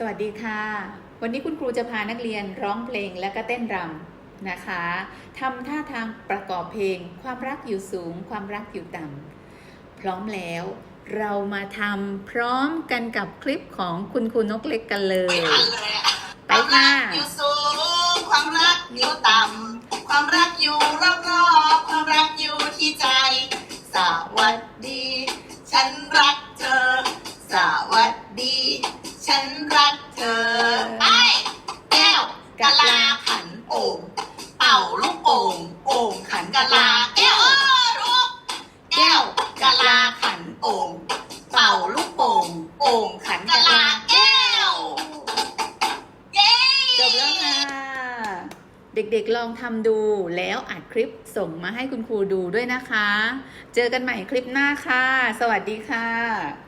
สวัสดีค่ะ วันนี้คุณครูจะพานักเรียนร้องเพลงและก็เต้นรำนะคะทำท่าทางประกอบเพลง ความรักอยู่สูง ความรักอยู่ต่ำพร้อมแล้ว เรามาทำพร้อมกันกับคลิปของคุณครูนกเล็กกันเลย ไปค่ะความรักอยู่สูง ความรักอยู่ต่ำความรักอยู่รอบๆความรักอยู่ที่ใจ สวัสดี ฉันรักเธอ เธอไปแก้วกะลาขันโอ่งเป่าลูกโป่งโอ่งขันกะลาแก้วเออลูกแก้วกะลาขันโอ่งเป่าลูกโป่งโอ่งขันกะลาแก้วเย้จบแล้วค่ะเด็กๆลองทำดูแล้วอัดคลิปส่งมาให้คุณครูดูด้วยนะคะ เจอกันใหม่คลิปหน้าค่ะ สวัสดีค่ะ